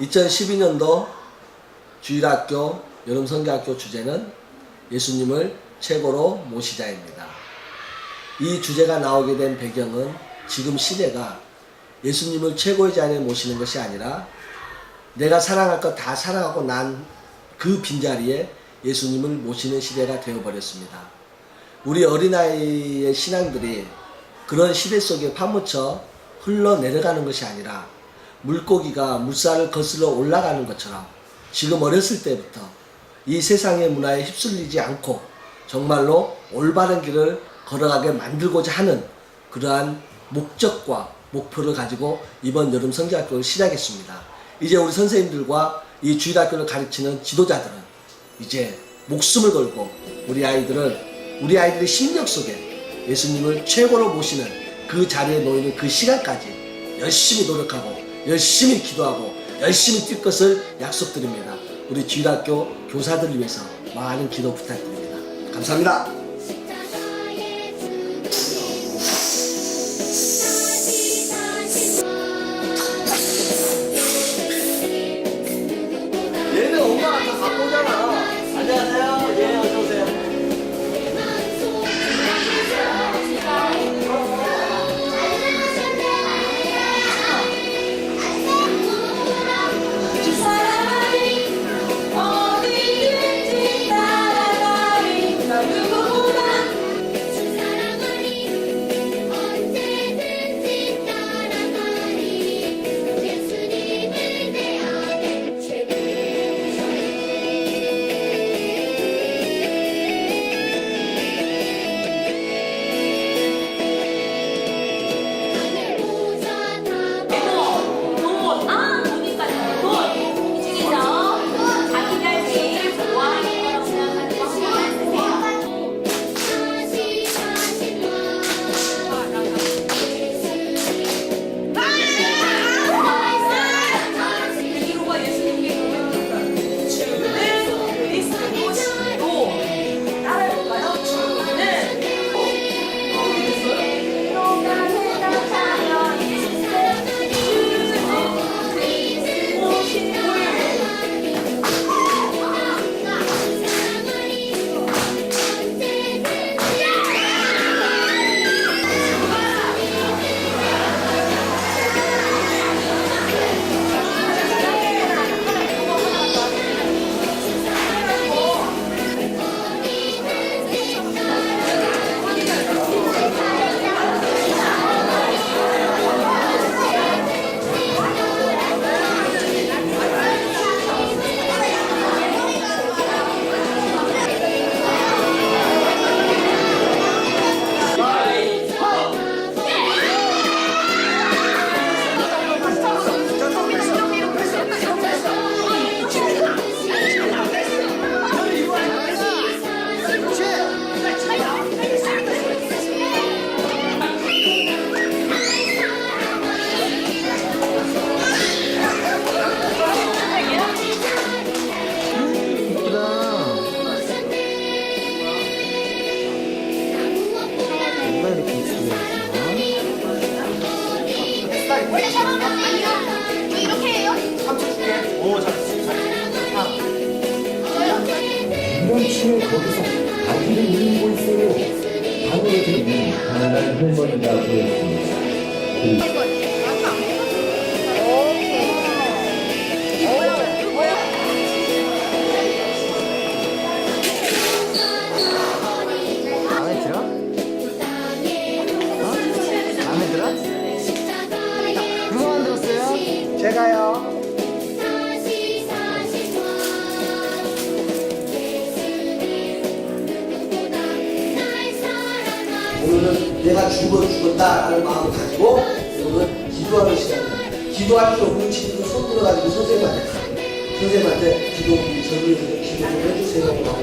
2012년도 주일학교 여름성교학교 주제는 예수님을 최고로 모시자입니다. 이 주제가 나오게 된 배경은 지금 시대가 예수님을 최고의 자리에 모시는 것이 아니라 내가 사랑할 것 다 사랑하고 난 그 빈자리에 예수님을 모시는 시대가 되어버렸습니다. 우리 어린아이의 신앙들이 그런 시대 속에 파묻혀 흘러내려가는 것이 아니라 물고기가 물살을 거슬러 올라가는 것처럼 지금 어렸을 때부터 이 세상의 문화에 휩쓸리지 않고 정말로 올바른 길을 걸어가게 만들고자 하는 그러한 목적과 목표를 가지고 이번 여름 성지학교를 시작했습니다. 이제 우리 선생님들과 이 주일학교를 가르치는 지도자들은 이제 목숨을 걸고 우리 아이들을 우리 아이들의 심력 속에 예수님을 최고로 모시는 그 자리에 놓이는 그 시간까지 열심히 노력하고 열심히 기도하고 열심히 뛸 것을 약속드립니다. 우리 주일학교 교사들을 위해서 많은 기도 부탁드립니다. 감사합니다. 춤을 거기서 아기를 울고 있어요. 하늘에 있는 가난한 할머니가 보였습니다. 내가 죽어 죽었다라는 마음을 가지고 오늘은 기도하는 시간입니다. 수 없는 친구들 손 들어가지고 선생님한테 가. 선생님한테 기도, 저를 기도 좀 해주세요.